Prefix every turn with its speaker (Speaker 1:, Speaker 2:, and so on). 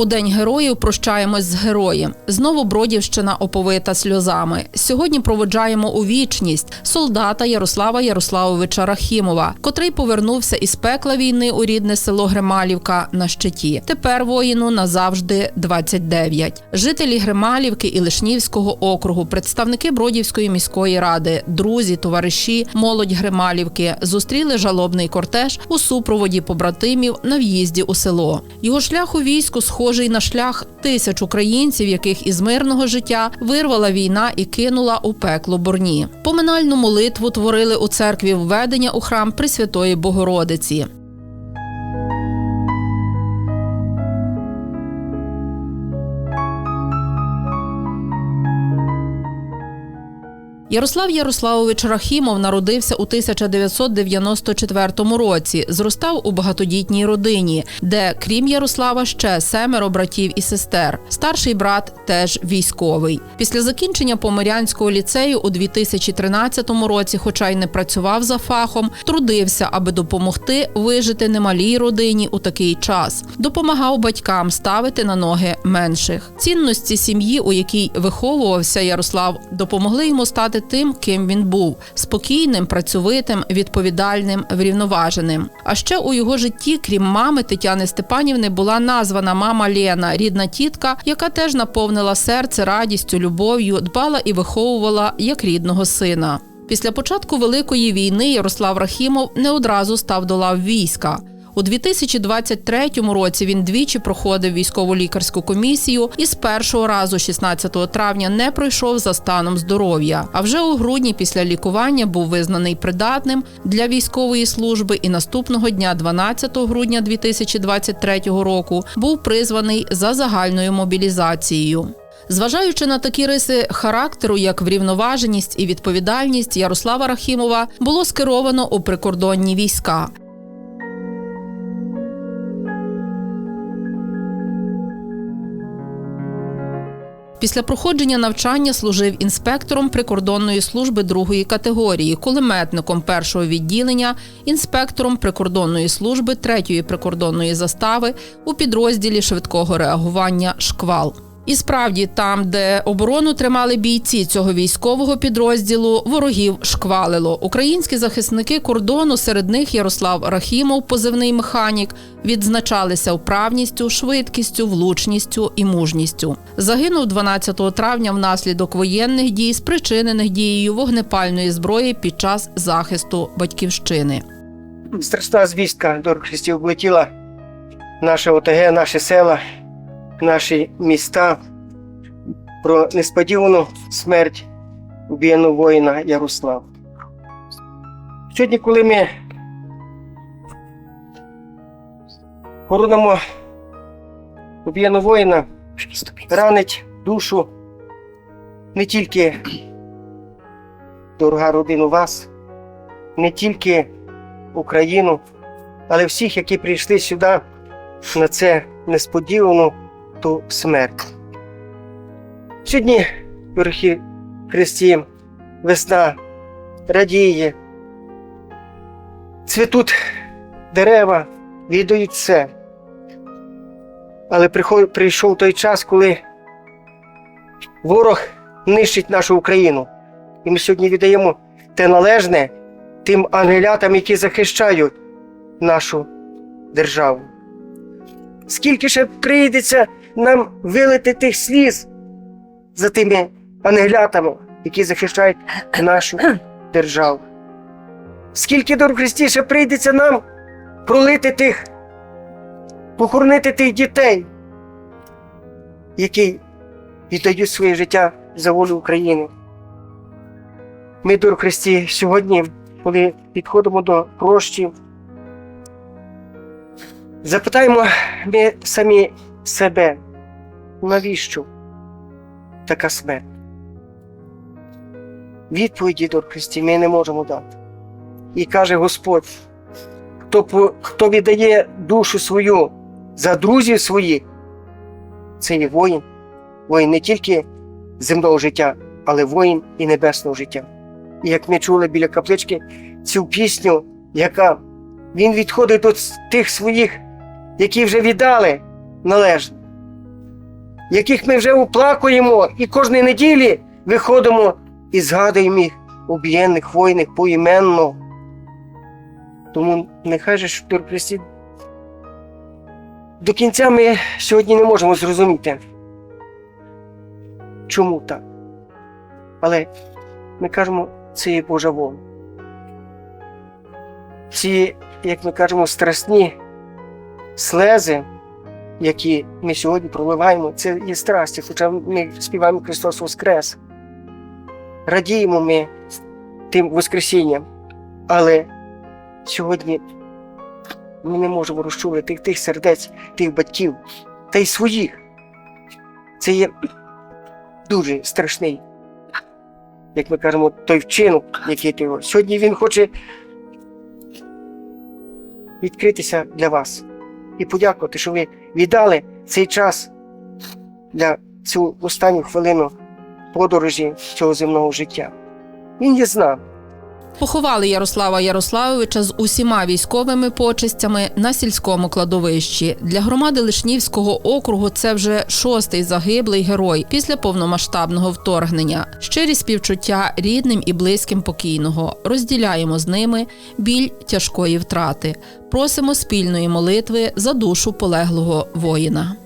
Speaker 1: У день героїв прощаємось з героєм. Знову Бродівщина оповита сльозами. Сьогодні проводжаємо у вічність солдата Ярослава Ярославовича Рахімова, котрий повернувся із пекла війни у рідне село Грималівка на щиті. Тепер воїну назавжди 29. Жителі Грималівки і Лишнівського округу, представники Бродівської міської ради, друзі, товариші, молодь Грималівки зустріли жалобний кортеж у супроводі побратимів на в'їзді у село. Його шлях у війську схожий на шлях тисяч українців, яких із мирного життя вирвала війна і кинула у пекло борні. Поминальну молитву творили у церкві введення у храм Пресвятої Богородиці. Ярослав Ярославович Рахімов народився у 1994 році. Зростав у багатодітній родині, де, крім Ярослава, ще семеро братів і сестер. Старший брат теж військовий. Після закінчення Помирянського ліцею у 2013 році, хоча й не працював за фахом, трудився, аби допомогти вижити немалій родині у такий час. Допомагав батькам ставити на ноги менших. Цінності сім'ї, у якій виховувався Ярослав, допомогли йому стати тим, ким він був спокійним, працьовитим, відповідальним, врівноваженим. А ще у його житті, крім мами Тетяни Степанівни, була названа мама Лена, рідна тітка, яка теж наповнила серце радістю, любов'ю, дбала і виховувала як рідного сина. Після початку Великої війни Ярослав Рахімов не одразу став до лав війська. У 2023 році він двічі проходив військово лікарську комісію і з першого разу, 16 травня, не пройшов за станом здоров'я. А вже у грудні після лікування був визнаний придатним для військової служби і наступного дня, 12 грудня 2023 року, був призваний за загальною мобілізацією. Зважаючи на такі риси характеру, як врівноваженість і відповідальність Ярослава Рахімова, було скеровано у прикордонні війська. Після проходження навчання служив інспектором прикордонної служби другої категорії, кулеметником першого відділення, інспектором прикордонної служби третьої прикордонної застави у підрозділі швидкого реагування Шквал. І справді, там, де оборону тримали бійці цього військового підрозділу, ворогів шквалило. Українські захисники кордону, серед них Ярослав Рахімов, позивний механік, відзначалися вправністю, швидкістю, влучністю і мужністю. Загинув 12 травня внаслідок воєнних дій, спричинених дією вогнепальної зброї під час захисту батьківщини.
Speaker 2: Страшна звістка до облетіла наше ОТГ, наші села, наші міста про несподівану смерть убієного воїна Ярослава. Сьогодні, коли ми хоронимо убієного воїна, ранить душу не тільки дорога родину вас, не тільки Україну, але всіх, які прийшли сюди на це несподівану ту смерть. Сьогодні, дорогі Христі, весна радіє, цвітуть дерева, віддають все. Але прийшов той час, коли ворог нищить нашу Україну. І ми сьогодні віддаємо те належне тим ангелятам, які захищають нашу державу. Скільки ще прийдеться нам вилити тих сліз за тими ангелятами, які захищають нашу державу? Скільки дорог Христі ще прийдеться нам пролити тих, похоронити тих дітей, які віддають своє життя за волю України? Ми, дорог Христі, сьогодні, коли підходимо до прощів, запитаємо ми самі себе, навіщо така смерть? Відповіді, дорог Христі, ми не можемо дати. І каже Господь, хто, хто віддає душу свою за друзів своїх, це є воїн, воїн не тільки земного життя, але воїн і небесного життя. І як ми чули біля каплички цю пісню, яка він відходить до тих своїх, які вже віддали належне. Яких ми вже оплакуємо, і кожної неділі виходимо і згадуємо їх убієнних воїнів поіменно. Тому нехай же ж Христі до кінця ми сьогодні не можемо зрозуміти, чому так. Але ми кажемо, це є Божа воля. Ці, як ми кажемо, страсні слези, які ми сьогодні проливаємо, це є страсті, хоча ми співаємо Христос Воскрес. Радіємо ми тим Воскресінням, але сьогодні ми не можемо розчулити тих сердець, тих батьків та й своїх. Це є дуже страшний, як ми кажемо, той вчинок, який ти його. Сьогодні він хоче відкритися для вас і подякувати, що ви віддали цей час для цю останню хвилину подорожі цього земного життя. Він є з нами.
Speaker 1: Поховали Ярослава Ярославовича з усіма військовими почестями на сільському кладовищі. Для громади Лишнівського округу це вже шостий загиблий герой після повномасштабного вторгнення. Щирі співчуття рідним і близьким покійного. Розділяємо з ними біль тяжкої втрати. Просимо спільної молитви за душу полеглого воїна.